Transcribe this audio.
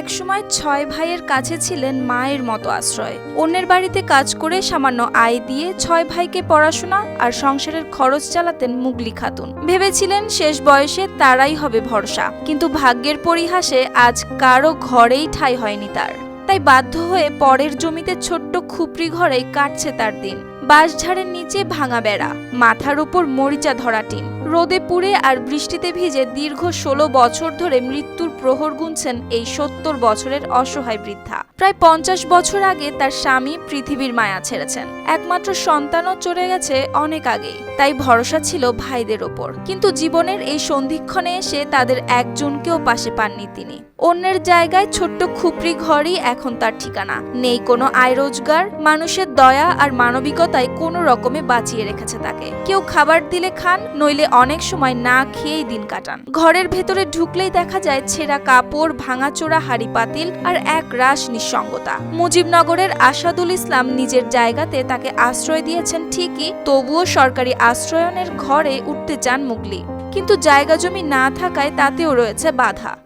একসময় ছয় ভাইয়ের কাছে ছিলেন মায়ের মতো আশ্রয়। অন্যের বাড়িতে কাজ করে সামান্য আয় দিয়ে ছয় ভাইকে পড়াশোনা আর সংসারের খরচ চালাতেন মুগলি খাতুন। ভেবেছিলেন শেষ বয়সে তারাই হবে ভরসা, কিন্তু ভাগ্যের পরিহাসে আজ কারও ঘরেই ঠাঁই হয়নি তার। তাই বাধ্য হয়ে পরের জমিতে ছোট্ট খুপড়ি ঘরেই কাটছে তার দিন। বাঁশঝাড়ের নিচে ভাঙা বেড়া, মাথার উপর মরিচা ধরা টিন। রোদে পুড়ে আর বৃষ্টিতে ভিজে দীর্ঘ ষোলো বছর ধরে মৃত্যুর প্রহর গুনছেন এই সত্তর বছরের অসহায় বৃদ্ধা। প্রায় পঞ্চাশ বছর আগে তার স্বামী পৃথিবীর মায়া ছেড়েছেন। একমাত্র সন্তানও চলে গেছে অনেক আগেই। তাই ভরসা ছিল ভাইদের ওপর। কিন্তু জীবনের এই সন্ধিক্ষণে এসে তাদের একজনকেও পাশে পাননি তিনি। অন্যের জায়গায় ছোট্ট খুপড়ি ঘরই এখন তার ঠিকানা। নেই কোনো আয় রোজগার, মানুষের দয়া আর মানবিকতায় কোনো রকমে বাঁচিয়ে রেখেছে তাকে। কেউ খাবার দিলে খান, নইলে অনেক সময় না খেয়েই দিন কাটান। ঘরের ভেতরে ঢুকলেই দেখা যায় ছেঁড়া কাপড়, ভাঙাচোরা হাড়ি পাতিল আর এক রাস নিঃসঙ্গতা। মুজিবনগরের আসাদুল ইসলাম নিজের জায়গাতে তাকে আশ্রয় দিয়েছেন ঠিকই, তবুও সরকারি আশ্রয়নের ঘরে উঠতে চান মুগলি। কিন্তু জায়গা জমি না থাকায় তাতেও রয়েছে বাধা।